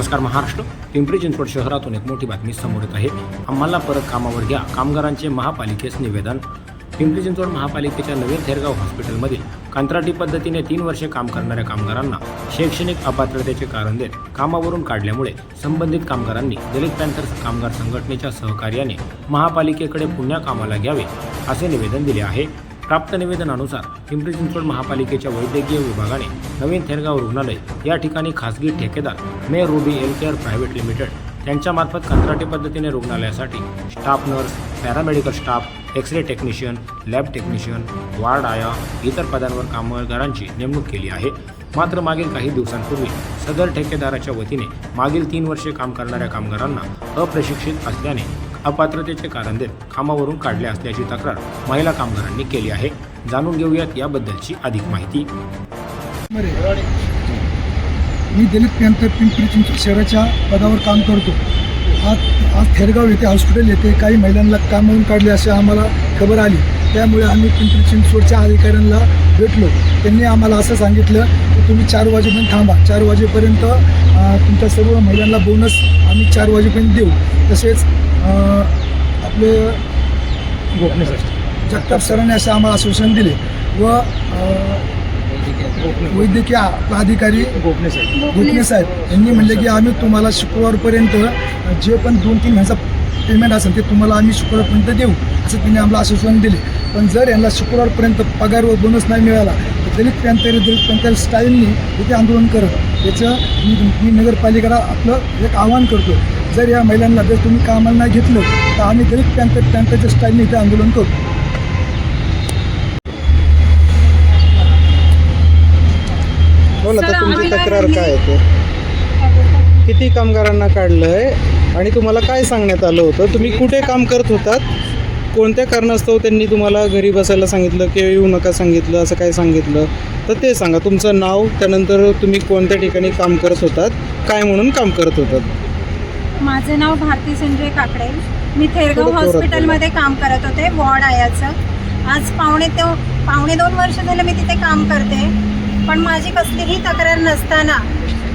नमस्कार महाराष्ट्र. पिंपरी चिंचवड शहरातून एक मोठी बातमी समोर येत आहे. आम्हाला परत कामावर घ्या. कामगारांचे महापालिकेस निवेदन. पिंपरी चिंचवड महापालिकेच्या नवीन थेरगाव हॉस्पिटलमधील कंत्राटी पद्धतीने तीन वर्षे काम करणाऱ्या कामगारांना शैक्षणिक अपात्रतेचे कारण देत कामावरून काढल्यामुळे संबंधित कामगारांनी दलित पॅन्थर्स कामगार संघटनेच्या सहकार्याने महापालिकेकडे पुन्हा कामाला घ्यावे असे निवेदन दिले आहे. प्राप्त निवेदनानुसार पिंपरी चिंचवड महापालिकेच्या वैद्यकीय विभागाने नवीन थेरगाव रुग्णालय या ठिकाणी खासगी ठेकेदार मे रुबी हेल्थकेअर प्रायव्हेट लिमिटेड त्यांच्यामार्फत कंत्राटी पद्धतीने रुग्णालयासाठी staff nurse paramedical staff X ray technician lab technician ward आया इतर पदांवर कामगारांची नेमणूक केली आहे. मात्र मागील काही दिवसांपूर्वी सदर ठेकेदाराच्या वतीने मागील तीन वर्षे काम करणाऱ्या कामगारांना अप्रशिक्षित असल्याने अपात्रतेचे कारण देत कामावरून काढले असल्याची तक्रार महिला कामगारांनी केली आहे. जाणून घेऊयात याबद्दलची अधिक माहिती. मी दिलीप पॅन्थर पिंपरी चिंचवड शहराच्या पदावर काम करतो. आज आज थेरगाव येथे हॉस्पिटल येथे काही महिलांना कामावून काढले असे आम्हाला खबर आली. त्यामुळे आम्ही पिंपरी चिंचवडच्या अधिकाऱ्यांना भेटलो. त्यांनी आम्हाला असं सांगितलं की तुम्ही चार वाजेपर्यंत थांबा. चार वाजेपर्यंत तुमच्या सर्व महिलांना बोनस आम्ही चार वाजेपर्यंत देऊ. तसेच आपले जगताप सरांनी असे आम्हाला आश्वासन दिले व वैद्यकीय अधिकारी गोपने साहेब. यांनी म्हणले की आम्ही तुम्हाला शुक्रवारपर्यंत जे पण दोन तीन महिन्याचा पेमेंट असेल ते तुम्हाला आम्ही शुक्रवारपर्यंत देऊ असं त्यांनी आम्हाला आश्वासन दिले. पण जर यांना शुक्रवारपर्यंत पगार व बोनस नाही मिळाला तर दलित पॅन्थर दलित पॅन्थर स्टाईलनी इथे आंदोलन करत याचं मी मी नगरपालिकेला आपलं एक आवाहन करतो जर या महिलांना जर तुम्ही कामाला नाही घेतलं तर आम्ही दलित पॅन्थर पॅन्थरच्या स्टाईलने इथे आंदोलन करू बोला सर, तर तुमची तक्रार काय आहे ते? किती कामगारांना काढलंय? आणि तुम्हाला काय सांगण्यात आलं होतं? तुम्ही कुठे काम करत होतात? कोणत्या कारणास्तव त्यांनी तुम्हाला घरी बसायला सांगितलं किंवा येऊ नका सांगितलं असं काय सांगितलं? तर ते सांगा. तुमचं नाव त्यानंतर तुम्ही कोणत्या ठिकाणी काम करत होतात? काय म्हणून काम करत होतात? माझं नाव भारती संजय काकडे. मी थेरगाव हॉस्पिटलमध्ये काम करत होते. वॉर्ड आयाचं आज पावणे ते पावणे दोन वर्ष झालं मी तिथे काम करते. पण माझी कसलीही तक्रार नसताना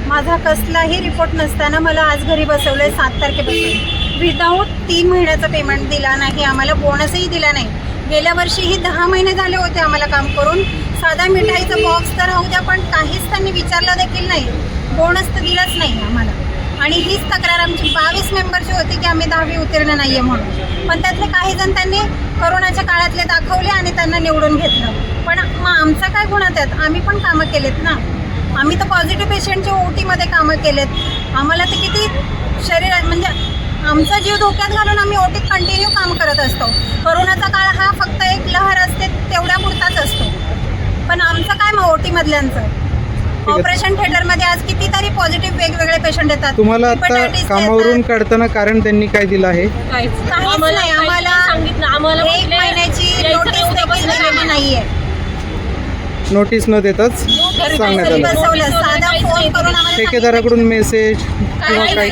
माझा कसलाही रिपोर्ट नसताना मला आज घरी बसवलं आहे सात तारखेपासून. विदाऊट तीन महिन्याचा पेमेंट दिला नाही आम्हाला बोनसही दिला नाही. गेल्या वर्षीही दहा महिने झाले होते आम्हाला काम करून. साधा मिठाईचा बॉक्स तर राहू द्या पण काहीच त्यांनी विचारला देखील नाही. बोनस तर दिलाच नाही आम्हाला. आणि हीच तक्रार आमची बावीस मेंबरची होती की आम्ही दहावी उत्तीर्ण नाही आहे म्हणून. पण त्यातले काही जण त्यांनी करोनाच्या काळातले दाखवले आणि त्यांना निवडून घेतलं. पण मग आमचा काय गुन्हा त्यात? आम्ही पण कामं केलेत ना. आम्ही तर पॉझिटिव्ह पेशंटच्या ओटीमध्ये कामं केलेत. आम्हाला तर किती शरीर म्हणजे आमचा जीव धोक्यात घालून आम्ही ओटीत कंटिन्यू काम करत असतो. करोनाचा काळ हा फक्त एक लहर असते तेवढ्या पुरताच असतो. पण आमचं काय मग ओटीमधल्यांचं? ऑपरेशन थिएटरमध्ये आज कितीतरी पॉझिटिव्ह वेगवेगळे पेशंट येतात. तुम्हाला आता कामावरून. काढताना कारण त्यांनी काय दिलं आहे? काहीच नाही. आम्हाला सांगितलं. आम्हाला एक महिन्याची नोटीस नाही, देखील दिलेली. नाहीये. नोटीस न देताच सांगण्यात आलं. बसवलं. साधा फोन करून आम्हाला ठेकेदाराकडून मेसेज किंवा काय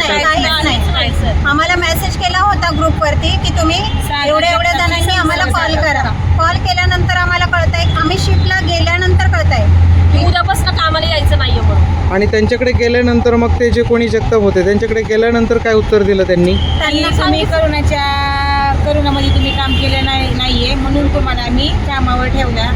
नाही. आम्हाला मेसेज केला होता ग्रुपवरती की तुम्ही एवढ्या एवढ्या जणांनी आम्हाला कॉल करा. कॉल केल्यानंतर आम्हाला कळतंय आम्ही शिफ्टला गेल्यानंतर कळतंय. की उद्यापासून कामाला यायचं नाहीये म्हणून आणि त्यांच्याकडे गेल्यानंतर मग ते जे कोणी जगताप होते त्यांच्याकडे गेल्यानंतर काय उत्तर दिलं त्यांनी? त्यांना तुम्ही करोनाच्या करोनामध्ये तुम्ही काम केलं नाही नाहीये म्हणून तुम्हाला आम्ही कामावर ठेवल्या.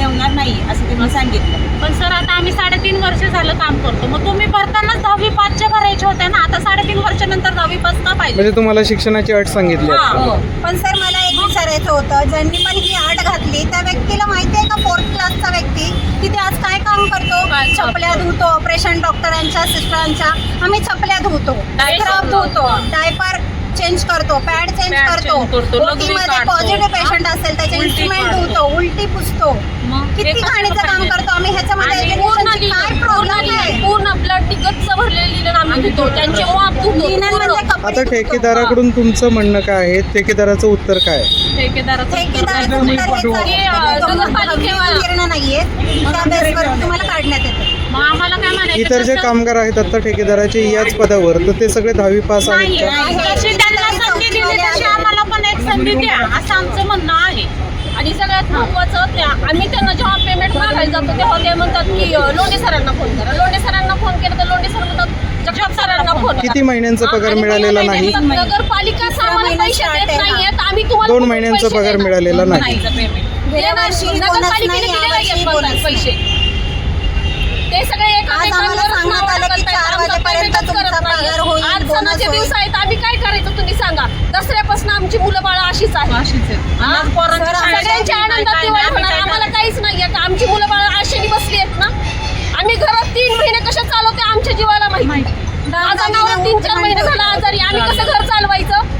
ठेवणार नाही असं त्यांनी सांगितलं. पण सर आता आम्ही साडेतीन वर्ष झालं काम करतो. मग तुम्ही भरतानाच दहावी पाचच्या भरायचे होते ना? आता साडेतीन वर्षानंतर दहावी पाच का पाहिजे. म्हणजे तुम्हाला शिक्षणाची अट सांगितली हा. हो. पण सर मला एक विचारायचं होतं ज्यांनी पण ही आट घातली त्या व्यक्तीला माहिती आहे का फोर्थ क्लासचा व्यक्ती? तिथे आज काय काम करतो? काय छपल्या धुतो ऑपरेशन डॉक्टरांच्या सिस्टरांच्या आम्ही छपल्या धुतो. Diaper स्क्रब धुतो. धुतो. डायपर चेंज करतो पॅड चेंज Pad करतो change करतो, लघवी OT मध्ये काढतो. पॉझिटिव्ह पेशंट असेल त्याचे उलटी इन्स्ट्रुमेंट काढतो. धुतो उलटी पुसतो मग किती कसं घाणीचं काम पाहिजे? करतो आम्ही ह्याच्यामध्ये आणि पूर्ण पूर्ण प्रॉब्लेम आहे लिहिलं, पूर्ण ब्लड ती गच्च भरलेली लिहिलं आम्ही धुतो त्यांचे माप धुतो लिनन म्हणजे. कपडे आता. ठेकेदाराकडून तुमचं म्हणणं काय आहे ठेकेदाराचं उत्तर काय आहे? ठेकेदाराचं ठेकेदाराचं आहे. नाहीये. त्या बेसवर तुम्हाला काढण्यात येते. मग आम्हाला काय म्हणायचं? इतर जे तसं- कामगार आहेत आता ठेकेदाराचे याच पदावर तर ते सगळे दहावी पास आहेत नाही का? जशी त्यांना संधी दिली तशी आम्हाला पण एक संधी द्या. असं आमचं म्हणणं आहे. आणि सगळ्यात महत्वाचं त्या आम्ही त्यांना जेव्हा पेमेंट मागायला जातो तेव्हा ते म्हणतात की अं, लोंढे सरांना फोन करा. लोंढे सरांना फोन केला तर लोंढे सर म्हणतात जगताप सरांना फोन करा. किती महिन्यांचा पगार मिळालेला महिना नाही? आम्हाला पैसे देत हा. नाहीयेत. आम्ही तुम्हाला दोन महिन्यांचा पैसे पगार देणार? मिळालेला नाही. गेल्या वर्षी नगरपालिकेने यावर्षी पैसे. ते सगळे एका आज आम्हाला सांगण्यात आलं की चार वाजेपर्यंत तुमचा पगार होईल, आज बोनस सणाचे होईल. दिवस आहेत आम्ही काय करायचं तुम्ही सांगा. दसऱ्यापासून आमची मुलं बाळ अशीच आहे सगळ्यांच्या आनंदात दिवाळी होणार. आम्हाला? काहीच नाहीये. का आमची मुलं बाळ आशेने बसली आहेत ना आम्ही घरात तीन महिने कशा चालवते आमच्या जीवाला माहिती माझा नवरा तीन चार महिने झाला आजारी आम्ही कसं घर चालवायचं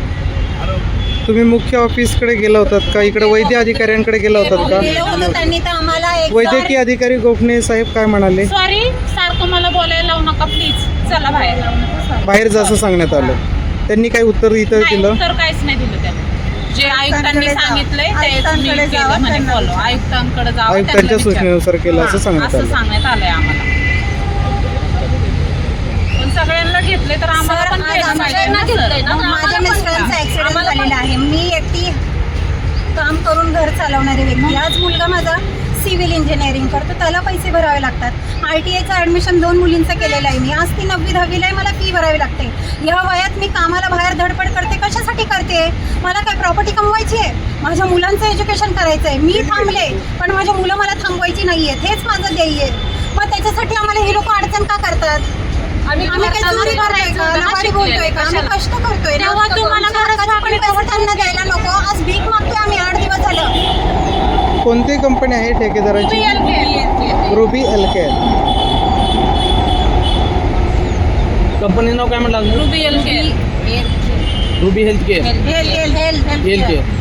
तुम्ही मुख्य ऑफिसकडे गेला होतात का? इकडे वैद्य अधिकाऱ्यांकडे गेला होतात गेलो होतो का त्यांनी तर आम्हाला एक वैद्यकीय अधिकारी गोखणे साहेब काय म्हणाले? सॉरी सारखं मला बोलायला लावू नका प्लीज चला बाहेर बाहेर जसं सांगण्यात आलं. त्यांनी काही उत्तर इथं नाही दिलं? उत्तर काहीच नाही दिलं त्यांनी. जे आयुक्तांनी जावं. सांगितलंय मी आयुक्तांकडे केलं जावं, म्हणे त्यांना. फॉलो आयुक्तांकडे जावं आयुक्तांच्या त्यांना विचार. सूचनेनुसार केलं असं हां, सांगण्यात असं आलं. सांगण्यात आलंय आम्हाला. सगळ्यांना घेतले तर आम्हाला पण सगळ्यांना. घेतलंय ना तर माझ्या आम्हाला पण मिस्टरांचा. ऍक्सिडेंट आम्हाला पण झालेला आहे मी एकटी काम करून घर चालवणारी व्यक्ती. आज मुलगा माझा सिव्हिल इंजिनिअरिंग करतो. त्याला पैसे भरावे लागतात. आय टी आयचं ॲडमिशन दोन मुलींचं केलेलं आहे. मी आज ती नववी दहावीला आहे मला फी भरावी लागते. या वयात मी कामाला बाहेर धडपड करते कशासाठी करते? मला काय प्रॉपर्टी कमवायची आहे? माझ्या मुलांचं एज्युकेशन करायचं आहे मी थांबले पण माझ्या मुलं मला थांबवायची नाही आहेत हेच माझं ध्येय आहे. मग त्याच्यासाठी आम्हाला हे लोक अडचण का करतात? आम्ही आम्ही काही चोरी करतोय का? लबाडी बोलतोय का? आम्ही कष्ट करतोय ना? तेव्हा तुम्हाला गरज हक्काचे पण पैसे त्यांना द्यायला नको. आज भीक मागतोय आम्ही आठ दिवस झालं. कोणती कंपनी आहे ठेकेदाराची? Ruby LK. कंपनीचं नाव काय म्हटलं Ruby L K Ruby health care health health health. Care